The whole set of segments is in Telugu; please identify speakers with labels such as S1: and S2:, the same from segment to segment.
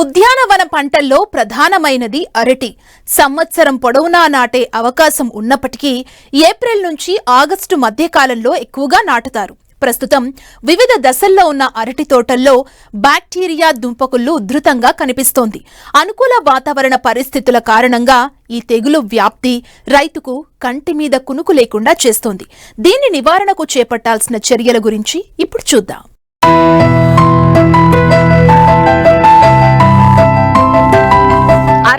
S1: ఉద్యానవన పంటల్లో ప్రధానమైనది అరటి. సంవత్సరం పొడవునా నాటే అవకాశం ఉన్నప్పటికీ ఏప్రిల్ నుంచి ఆగస్టు మధ్యకాలంలో ఎక్కువగా నాటుతారు. ప్రస్తుతం వివిధ దశల్లో ఉన్న అరటి తోటల్లో బ్యాక్టీరియా దుంపకుళ్ళు ఉధృతంగా కనిపిస్తోంది. అనుకూల వాతావరణ పరిస్థితుల కారణంగా ఈ తెగులు వ్యాప్తి రైతుకు కంటి మీద కునుకు లేకుండా చేస్తోంది. దీని నివారణకు చేపట్టాల్సిన చర్యల గురించి ఇప్పుడు చూద్దాం.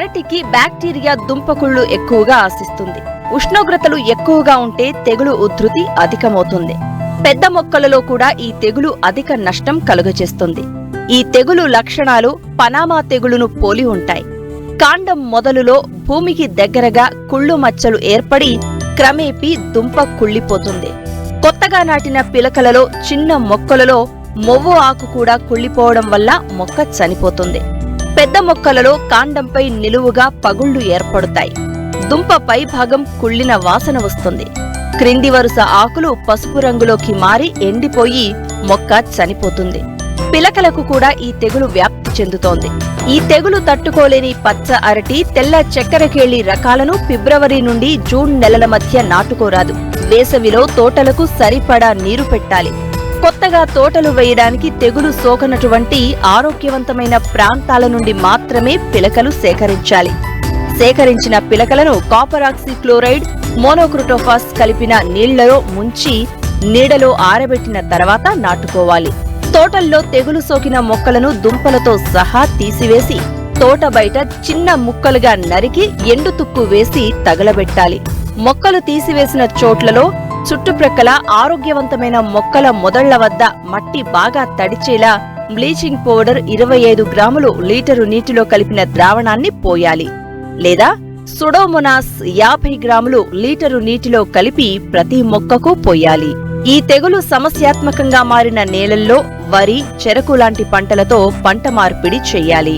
S2: అరటికి బ్యాక్టీరియా దుంపకుళ్ళు ఎక్కువగా ఆశిస్తుంది. ఉష్ణోగ్రతలు ఎక్కువగా ఉంటే తెగులు ఉధృతి అధికమవుతుంది. పెద్ద మొక్కలలో కూడా ఈ తెగులు అధిక నష్టం కలుగజేస్తుంది. ఈ తెగులు లక్షణాలు పనామా తెగులును పోలి ఉంటాయి. కాండం మొదలులో భూమికి దగ్గరగా కుళ్ళు మచ్చలు ఏర్పడి క్రమేపీ దుంప కుళ్ళిపోతుంది. కొత్తగా నాటిన పిలకలలో చిన్న మొక్కలలో మొవ్వు ఆకు కూడా కుళ్ళిపోవడం వల్ల మొక్క చనిపోతుంది. పెద్ద మొక్కలలో కాండంపై నిలువుగా పగుళ్ళు ఏర్పడతాయి. దుంప పై భాగం కుళ్ళిన వాసన వస్తుంది. క్రింది వరుస ఆకులు పసుపు రంగులోకి మారి ఎండిపోయి మొక్క చనిపోతుంది. పిలకలకు కూడా ఈ తెగులు వ్యాప్తి చెందుతోంది. ఈ తెగులు తట్టుకోలేని పచ్చ అరటి తెల్ల చక్కెరకేళి రకాలను ఫిబ్రవరి నుండి జూన్ నెలల మధ్య నాటుకోరాదు. వేసవిలో తోటలకు సరిపడా నీరు పెట్టాలి. కొత్తగా తోటలు వేయడానికి తెగులు సోకనటువంటి ఆరోగ్యవంతమైన ప్రాంతాల నుండి మాత్రమే పిలకలు సేకరించాలి. సేకరించిన పిలకలను కాపరాక్సి క్లోరైడ్ మోనోక్రోటోఫాస్ కలిపిన నీళ్ళలో ముంచి నీడలో ఆరబెట్టిన తర్వాత నాటుకోవాలి. తోటల్లో తెగులు సోకిన మొక్కలను దుంపలతో సహా తీసివేసి తోట బయట చిన్న ముక్కలుగా నరికి ఎండు తుక్కు వేసి తగలబెట్టాలి. మొక్కలు తీసివేసిన చోట్లలో చుట్టుప్రక్కల ఆరోగ్యవంతమైన మొక్కల మొదళ్ళ వద్ద మట్టి బాగా తడిచేలా బ్లీచింగ్ పౌడర్ ఇరవై ఐదు గ్రాములు లీటరు నీటిలో కలిపిన ద్రావణాన్ని పోయాలి. లేదా సుడోమొనాస్ యాభై గ్రాములు లీటరు నీటిలో కలిపి ప్రతి మొక్కకు పోయాలి. ఈ తెగులు సమస్యాత్మకంగా మారిన నేలల్లో వరి చెరకు లాంటి పంటలతో పంట మార్పిడి చెయ్యాలి